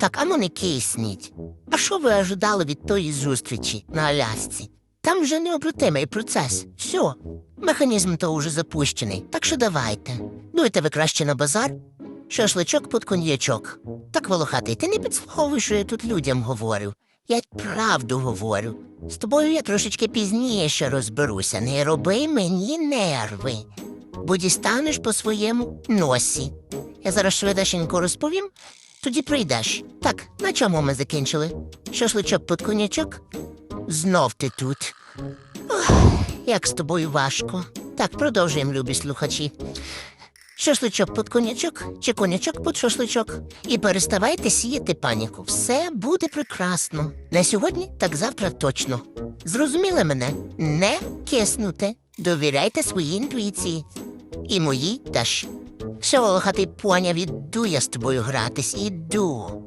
Так, ану не кисніть. А що ви ожидали від тої зустрічі на Алясці? Там вже необратимий процес. Все, механізм то уже запущений. Так що давайте. Дуйте ви краще на базар. Шашличок під коньячок. Так, волохатий, ти не підслуховуй, що я тут людям говорю. Я правду говорю. З тобою я трошечки пізніше розберуся. Не роби мені нерви, бо дістанеш по своєму носі. Я зараз швидесенько розповім, тоді прийдеш. Так, на чому ми закінчили? Шашличок під конячок? Знов ти тут. Ох, як з тобою важко. Так, продовжуємо, любі слухачі. Шашличок під конячок чи конячок під шашличок. І переставайте сіяти паніку. Все буде прекрасно. Не сьогодні, так завтра точно. Зрозуміли мене? Не киснуте. Довіряйте своїй інтуїції. І моїй теж. Все, волохатий поняв, іду я з тобою гратись, іду.